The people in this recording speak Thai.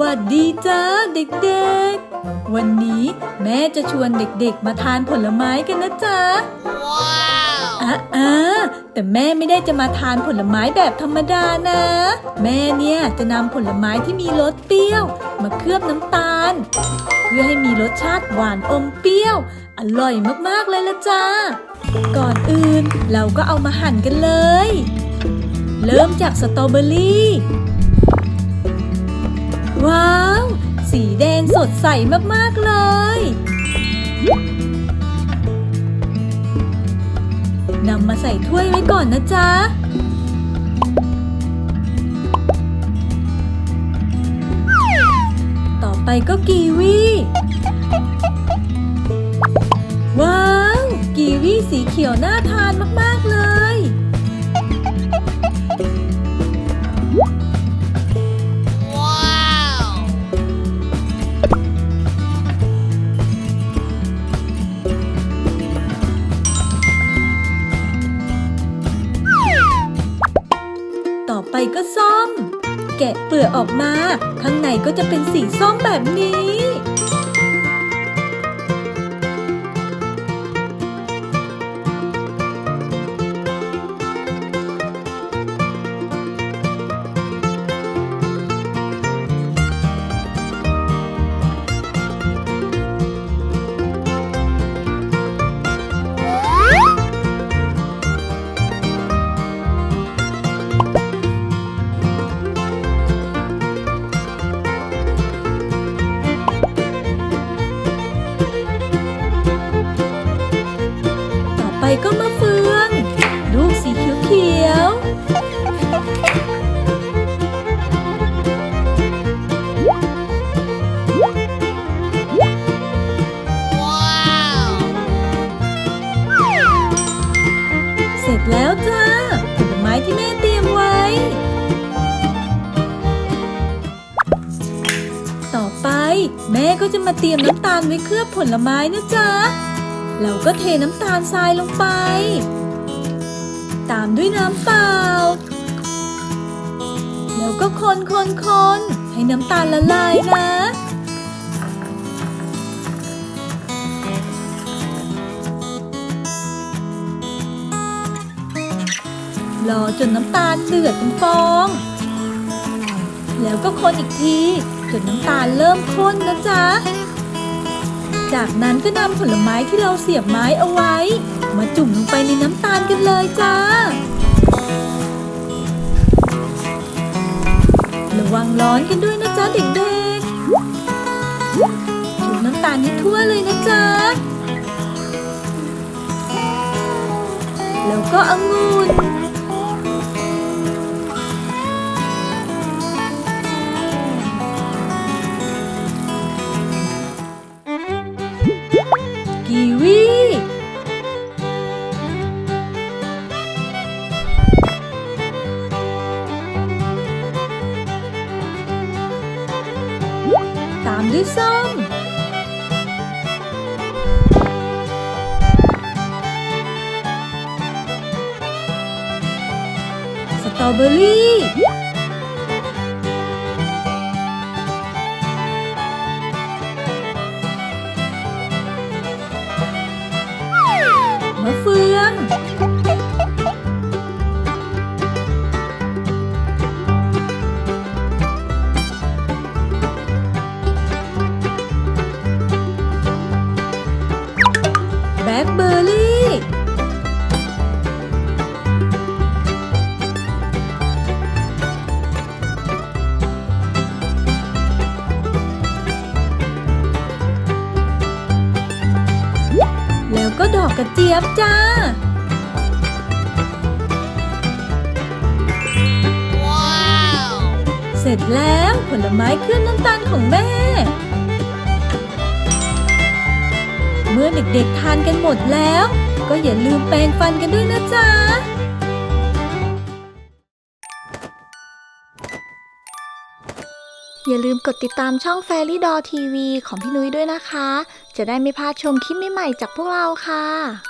วัสดีจ้าเด็กๆ วันนี้แม่จะชวนเด็กๆ มาทานผลไม้กันนะจ๊ะอะอะแต่แม่ไม่ได้จะมาทานผลไม้แบบธรรมดานะ แม่เนี่ยจะนำผลไม้ที่มีรสเปรี้ยว มาเคลือบน้ำตาล เพื่อให้มีรสชาติหวานอมเปรี้ยว อร่อยมากๆเลยละจ้า ก่อนอื่นเราก็เอามาหั่นกันเลย เริ่มจากสตรอเบอรี่ ว้าว สีแดงสดใสมาก ๆ เลย นำมาใส่ถ้วยไว้ก่อนนะจ๊ะ ต่อไปก็กีวี ว้าว กีวีสีเขียวน่าทานมาก ๆ ไปก็ส้ม แกะเปลือกออกมา ข้างในก็จะเป็นสีส้มแบบนี้ ก็มะเฟือง ลูกสีเขียวเสร็จแล้วจ้าผลไม้ที่แม่เตรียมไว้ ต่อไปแม่ก็จะมาเตรียมน้ำตาลไว้เคลือบผลไม้นะจ๊ะ เราก็เทน้ำตาลทรายลงไป ตามด้วยน้ำเปล่า แล้วก็คนคนคนให้น้ำตาลละลายนะ รอจนน้ำตาลเดือดเป็นฟอง แล้วก็คนอีกที จนน้ำตาลเริ่มข้นนะจ๊ะ จากนั้นก็นำผลไม้ที่เราเสียบไม้เอาไว้ มาจุ่มลงไปในน้ำตาลกันเลยจ้า ระวังร้อนกันด้วยนะจ๊ะเด็กๆ จุ่มน้ำตาลให้ทั่วเลยนะจ๊ะ แล้วก็องุ ด้วยส้ม สตรอเบอรี่ ล็คเบอร์รี่แล้วก็ดอกกระเจี๊ยบจ้าเสร็จแล้วผลไม้เคลือบน้ำตาลของแม่ เด็กๆทานกันหมดแล้ว ก็อย่าลืมแปรงฟันกันด้วยนะจ๊ะอย่าลืมกดติดตามช่อง Fairy Doll TV ของพี่นุ้ยด้วยนะคะ จะได้ไม่พลาดชมคลิปใหม่ๆจากพวกเราค่ะ